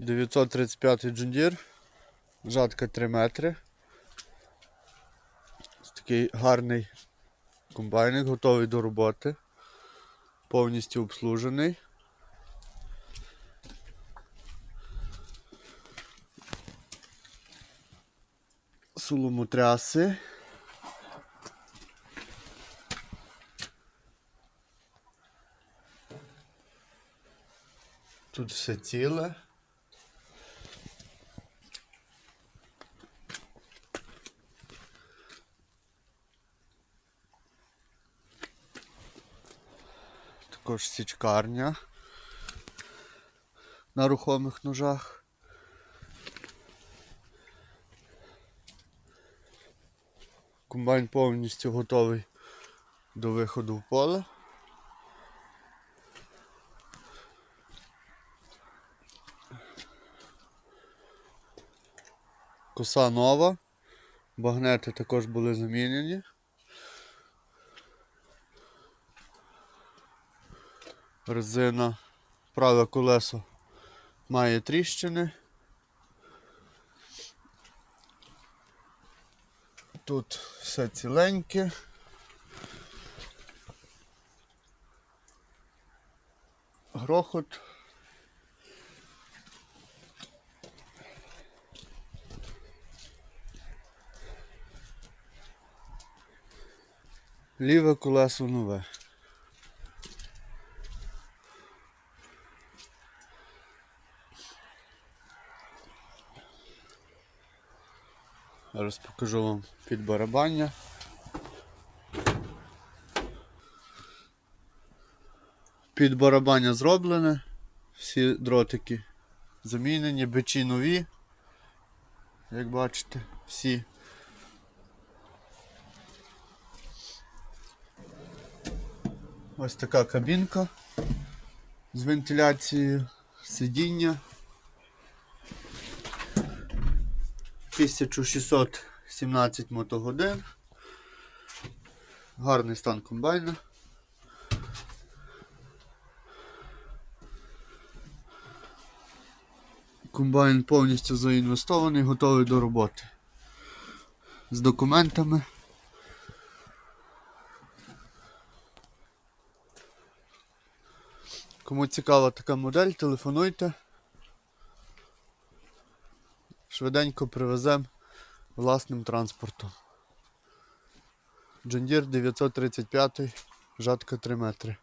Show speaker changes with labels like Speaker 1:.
Speaker 1: 935 джундір. Жатка 3 метри. Такий гарний комбайник, готовий до роботи. Повністю обслужений. Соломотряси. Тут все ціле. Також січкарня на рухомих ножах. Комбайн повністю готовий до виходу в поле. Коса нова. Багнети також були замінені. Резина, праве колесо має тріщини. Тут все ціленьке. Грохот. Ліве колесо нове. Зараз покажу вам під барабання. Під зроблене, всі дротики замінені, бичі нові, як бачите, всі. Ось така кабінка з вентиляцією, сидіння. 1617 мотогодин. Гарний стан комбайна. Комбайн повністю заінвестований, готовий до роботи. З документами. Кому цікава така модель, телефонуйте. Швиденько привеземо власним транспортом. Джондір 935, жатка 3 метри.